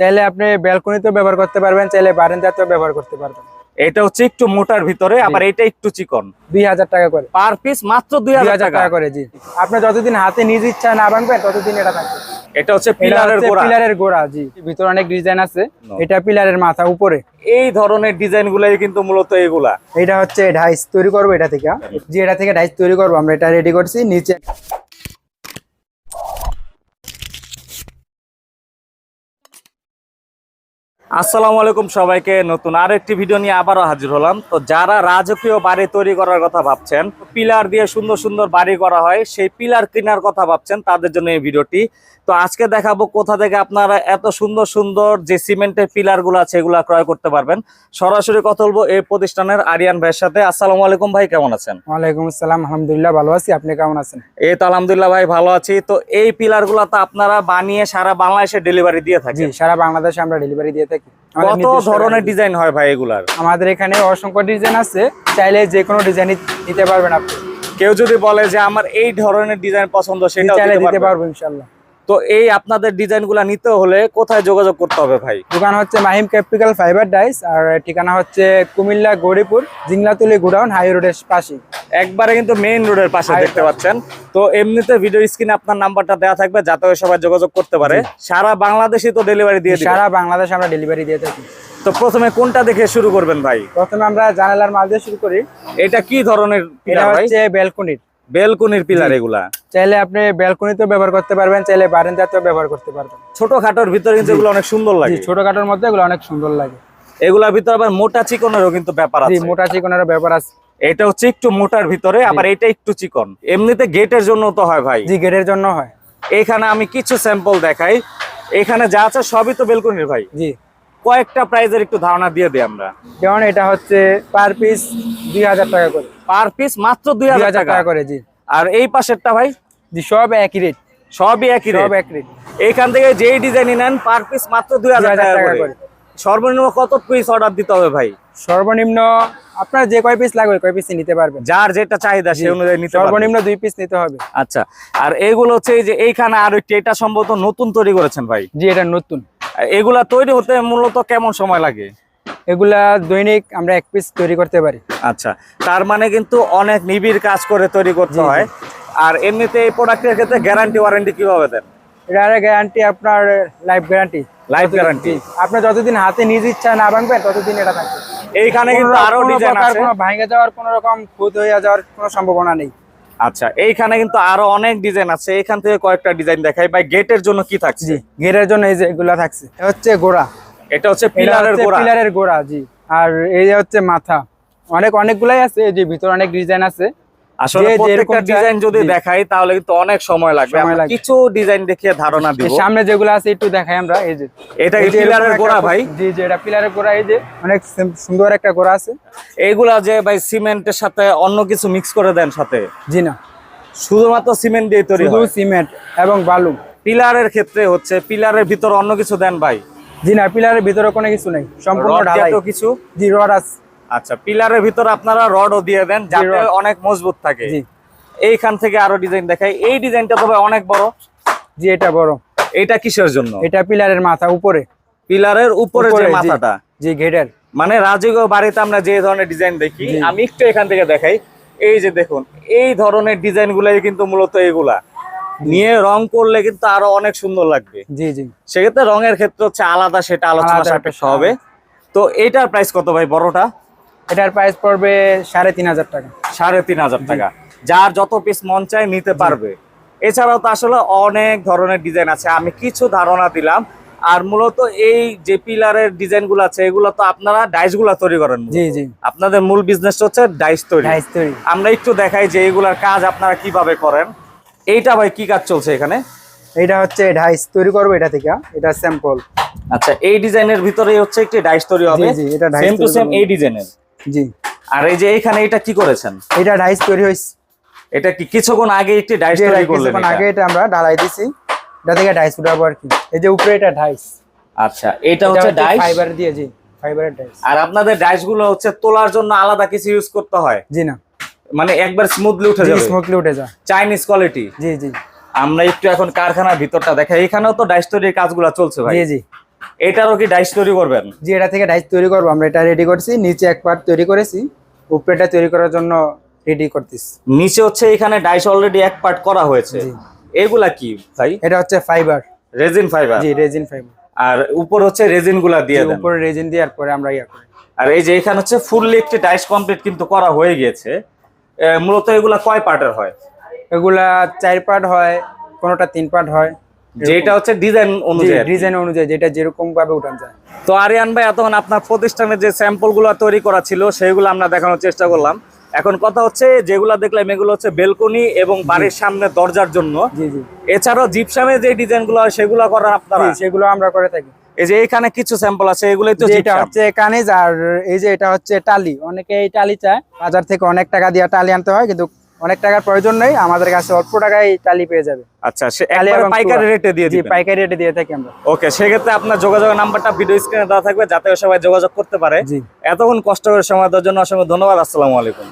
চাইলে আপনি ব্যালকনিতেও ব্যবহার করতে পারবেন চাইলে বারান্দাতেও ব্যবহার করতে পারবেন। এটা হচ্ছে একটু মোটার ভিতরে আবার এটা একটু চিকন। দুই হাজার টাকা করে। পার পিস মাত্র দুই হাজার টাকা। করে জি। আপনি যতদিন হাতে নিজ ইচ্ছা না ভাঙবেন ততদিন এটা থাকবে। এটা হচ্ছে পিলারের গোড়া। পিলারের গোড়া জি। ভিতরে অনেক ডিজাইন আছে. এটা পিলারের মাথা উপরে। এই ধরনের ডিজাইন গুলাই কিন্তু মূলত এগুলা। এটা হচ্ছে তৈরি করব এটা থেকে। যে এটা থেকে তৈরি করব। আমরা এটা রেডি করছি নিচে আসসালামু আলাইকুম সবাইকে। নতুন আরেকটি ভিডিও নিয়ে আবারও হাজির হলাম। তো যারা রাজকীয় বাড়ি তৈরি করার কথা ভাবছেন পিলার দিয়ে সুন্দর সুন্দর বাড়ি করা হয় সেই পিলার কেনার কথা ভাবছেন তাদের জন্য এই ভিডিওটি। তো আজকে দেখাবো কোথা থেকে আপনারা এত সুন্দর সুন্দর যে সিমেন্টের পিলারগুলো আছে এগুলা ক্রয় করতে পারবেন। সরাসরি কথা বলব এই প্রতিষ্ঠানের আরিয়ান ভাইয়ের সাথে। আসসালামু আলাইকুম ভাই কেমন আছেন? ওয়ালাইকুম আসসালাম আলহামদুলিল্লাহ ভালো আছি। আপনি কেমন আছেন? এই তো আলহামদুলিল্লাহ ভাই ভালো আছি। তো এই পিলারগুলা তো আপনারা বানিয়ে সারা বাংলাদেশে ডেলিভারি দিয়ে জি থাকেন সারা বাংলাদেশে আমরা ডেলিভারি দিয়ে থাকি। কত ধরনের ডিজাইন হয় ভাই এগুলার? আমাদের এখানে অসংখ্য ডিজাইন আছে চাইলে যে কোনো ডিজাইন নিতে পারবেন আপনি। কেউ যদি বলে যে আমার এই ধরনের ডিজাইন পছন্দ সেটা দিতে পারব। ইনশাল্লাহ তো এই আপনাদের ডিজাইনগুলা নিতে হলে কোথায় যোগাযোগ করতে হবে ভাই? দোকান হচ্ছে মাহিম ক্যাপিটাল ফাইবার ডাইস আর ঠিকানা হচ্ছে কুমিল্লা গৌরীপুর জিংলাতুলি গোডাউন হাই রোডের পাশে একবারে কিন্তু মেইন রোডের পাশে দেখতে পাচ্ছেন। তো এমনিতে ভিডিও স্ক্রিনে আপনার নাম্বারটা দেওয়া থাকবে যাতে সবাই যোগাযোগ করতে পারে। সারা বাংলাদেশে তো ডেলিভারি দিয়ে সারা বাংলাদেশে আমরা ডেলিভারি দিয়ে থাকি। তো প্রথমে কোনটা দেখে শুরু করবেন ভাই? প্রথমে আমরা জানালার মাল দিয়ে শুরু করি। এটা কি ধরনের এটা হচ্ছে ব্যালকনির বেলকনির পিলার এগুলা। চাইলে আপনি ব্যালকনিতেও ব্যবহার করতে পারবেন চাইলে বারান্দাতেও ব্যবহার করতে পারবেন। ছোট খাটোর ভিতরে কিন্তু এগুলো অনেক সুন্দর লাগে। ছোটখাটোর মধ্যে এগুলো অনেক সুন্দর লাগে। এগুলার ভিতরে আবার মোটা চিকনেরও কিন্তু ব্যাপার জি আছে। মোটা চিকনের ব্যাপার আছে। এটা হচ্ছে একটু মোটার ভিতরে আবার এটা একটু চিকন। এমনিতে গেটের জন্য তো হয় ভাই। জি গেটের জন্য হয়। এখানে আমি কিছু স্যাম্পল দেখাই। এখানে যা আছে সবই তো বেলকনির ভাই। জি। কয়েকটা প্রাইজের একটু ধারণা দিয়ে দিই আমরা। যেমন এটা হচ্ছে পার পিস দুই হাজার টাকা করে। পার পিস মাত্র দুই হাজার টাকা। করে জি। আর এই পাশেরটা ভাই? জি সব একই রেট সবই একই রেট সব রেট এক রেট এইখান থেকে যেই ডিজাইনই নেন পার পিস মাত্র দুই হাজার টাকা করে। সর্বনিম্ন কত পিস অর্ডার দিতে হবে ভাই? সর্বনিম্ন আপনার যে কয় পিস লাগবে কয় পিস নিতে পারবেন। যার যেটা চাহিদা সেই অনুযায়ী নিতে সর্বনিম্ন দুই পিস নিতে হবে। আচ্ছা আর এগুলো হচ্ছে এই যে এইখানে আর একটি এটা সম্ভবত নতুন তৈরি করেছেন ভাই? জি এটা নতুন। এগুলা তৈরি হতে মূলত কেমন সময় লাগে? এগুলা দৈনিক আমরা এক পিস তৈরি করতে পারি। আচ্ছা তার মানে কিন্তু অনেক নিবিড় কাজ করে তৈরি করতে। হয়। আর এমনিতে এই প্রোডাক্টের ক্ষেত্রে গ্যারান্টি ওয়ারেন্টি কীভাবে দেন? এটার গ্যারান্টি আপনার লাইফ গ্যারান্টি লাইফ গ্যারান্টি আপনি যতদিন হাতে নিজ ইচ্ছা না ভাঙবেন ততদিন এটা থাকবে। এইখানে কিন্তু আরও ডিজাইন আছে। কোনো ভাঙে যাওয়ার কোনো রকম খুদ হয়ে যাওয়ার কোনো সম্ভাবনা নেই। আচ্ছা এইখানে কিন্তু আরও অনেক ডিজাইন আছে। এখান থেকে কয়েকটা ডিজাইন দেখাই। ভাই গেটের জন্য কি থাকছে? জি গেটের জন্য এই যে এগুলা থাকছে। এটা হচ্ছে গোড়া। এটা হচ্ছে পিলার পিলারের গোড়া। পিলারের গোড়া জি। আর এই যে হচ্ছে মাথা। অনেক অনেকগুলাই আছে। এই যে ভিতরে অনেক ডিজাইন আছে। আসলে প্রত্যেকটা ডিজাইন যদি দেখাই তাহলে কিন্তু অনেক সময় লাগবে। আমরা কিছু ডিজাইন দেখিয়ে ধারণা দিব। সামনে যেগুলো আছে একটু দেখাই আমরা এই যে। এটা পিলারের গোড়া ভাই? জি জি এটা পিলারের গোড়া এই যে অনেক সুন্দর একটা গোড়া আছে। এইগুলা যে ভাই সিমেন্টের সাথে অন্য কিছু মিক্স করে দেন সাথে? জি না। শুধুমাত্র সিমেন্ট দিয়ে তৈরি শুধু সিমেন্ট এবং বালু। পিলারের ক্ষেত্রে হচ্ছে পিলারের ভিতর অন্য কিছু দেন ভাই? জি না পিলারের ভিতরে কোনো কিছু নেই সম্পূর্ণ ঢালাই। কিছু? জি রড আছে। আচ্ছা পিলারের ভিতর আপনারা রডও দিয়ে দেন যাতে অনেক মজবুত থাকে। জি। এইখান থেকে আরও ডিজাইন দেখাই। এই ডিজাইনটা তো ভাই অনেক বড়। জি এটা বড়। এটা কিসের জন্য? এটা পিলারের মাথা উপরে। পিলারের উপরে যে মাথাটা। জি গেটের মানে রাজকীয় বাড়িতে আমরা যে ধরনের ডিজাইন দেখি আমি একটু এখান থেকে দেখাই। এই যে দেখুন এই ধরনের ডিজাইন গুলাই কিন্তু মূলত এগুলা। নিয়ে রং করলে কিন্তু আরও অনেক সুন্দর লাগবে। জি জি। সেক্ষেত্রে রঙের ক্ষেত্রে হচ্ছে আলাদা সেটা আলোচনা সাপেক্ষ হবে। তো এটার প্রাইস কত ভাই বড়টা? এটার প্রাইস পড়বে সাড়ে তিন হাজার টাকা। সাড়ে তিন হাজার টাকা। যার যত পিস মন চায় নিতে পারবে। এছাড়াও তো আসলে অনেক ধরনের ডিজাইন আছে। আমি কিছু ধারণা দিলাম। আর মূলত এই যে পিলারের ডিজাইনগুলো আছে এগুলো তো আপনারা ডাইসগুলা তৈরি করেন জি জি। আপনাদের মূল বিজনেস হচ্ছে ডাইস তৈরি। ডাইস তৈরি। আমরা একটু দেখাই যে এগুলার কাজ আপনারা কীভাবে করেন। এইটা ভাই কি কাজ চলছে এখানে? এটা হচ্ছে ডাইস তৈরি করব এটা থেকে। এটা স্যাম্পল আচ্ছা এই ডিজাইনের ভিতরে হচ্ছে একটি ডাইস তৈরি হবে। সেম টু সেম এই ডিজাইনের জি। আর এই যে এখানে এটা কি করেছেন? এটা ডাইস তৈরি হয়েছে এটা কি কিছুক্ষণ আগে একটি ডাইস তৈরি করলেন কিছুক্ষণ আগে এটা আমরা ঢালাই দিছি। এটা থেকে ডাইস উঠাবো আর কি। এই যে উপরে এটা ডাইস। আচ্ছা এটা হচ্ছে ডাইস? ফাইবার দিয়ে জি ফাইবারের ডাইস। আর আপনাদের ডাইসগুলো হচ্ছে তোলার জন্য আলাদা কিছু ইউজ করতে হয়? জি না। মানে একবার স্মুথলি উঠে যাবে? স্মুথলি উঠে যায়। চাইনিজ কোয়ালিটি জি জি। আমরা একটু এখন কারখানার ভিতরটা দেখাই। এখানেও তো ডাইস তৈরির কাজগুলো চলছে ভাই। জি জি। এটারও কি ডাইস তৈরি করবেন? যে এটা থেকে ডাইস তৈরি করব। আমরা এটা রেডি করছি। নিচে এক পার্ট তৈরি করেছি। উপরেটা তৈরি করার জন্য রেডি করতেছি। নিচে হচ্ছে এখানে ডাইস অলরেডি এক পার্ট করা হয়েছে। জি। এগুলা কি ভাই? এটা হচ্ছে ফাইবার রেজিন ফাইবার জি রেজিন ফাইবার আর উপর হচ্ছে রেজিনগুলা দিয়ে দেন। উপরে রেজিন দিয়ে আর পরে আমরা ইয়া করি। আর এই যে এখানে হচ্ছে ফুললি একটি ডাইস কমপ্লিট কিন্তু করা হয়ে গিয়েছে। মূলত এগুলা কয় পার্টের হয়? এগুলা চার পার্ট হয় কোনোটা তিন পার্ট হয়। যেটা হচ্ছে ডিজাইন অনুযায়ী। ডিজাইন অনুযায়ী যেটা যেরকম ভাবে উঠান যায়। তো আরিয়ান ভাই এতক্ষণ আপনার প্রতিষ্ঠানে যে তৈরি করা ছিল সেগুলো আমরা দেখানোর চেষ্টা করলাম। এখন কথা হচ্ছে যেগুলো দেখলাম এগুলো হচ্ছে বেলকনি এবং বাড়ির সামনে দরজার জন্য। এছাড়াও জিপসামে যে ডিজাইনগুলো হয় সেগুলো করেন আপনারা? সেগুলো আমরা করে থাকি। এই যে এখানে কিছু স্যাম্পল আছে এগুলোই তো এটা হচ্ছে কানিজ আর এই যে এটা হচ্ছে টালি। অনেকে এই টালি চায় বাজার থেকে অনেক টাকা দিয়ে টালি আনতে হয় কিন্তু অনেক টাকার প্রয়োজন নেই আমাদের কাছে অল্প টাকায় টালি পেয়ে যাবে। আচ্ছা সে পাইকারি রেটে দিয়ে দিই পাইকারি রেটে দিয়ে থাকি আমরা। ওকে সেক্ষেত্রে আপনার যোগাযোগের নাম্বারটা ভিডিও স্ক্রিনে দেওয়া থাকবে যাতে সবাই যোগাযোগ করতে পারে। জি। এতক্ষণ কষ্ট করে সময় দেওয়ার জন্য অসংখ্য ধন্যবাদ আসসালামু আলাইকুম।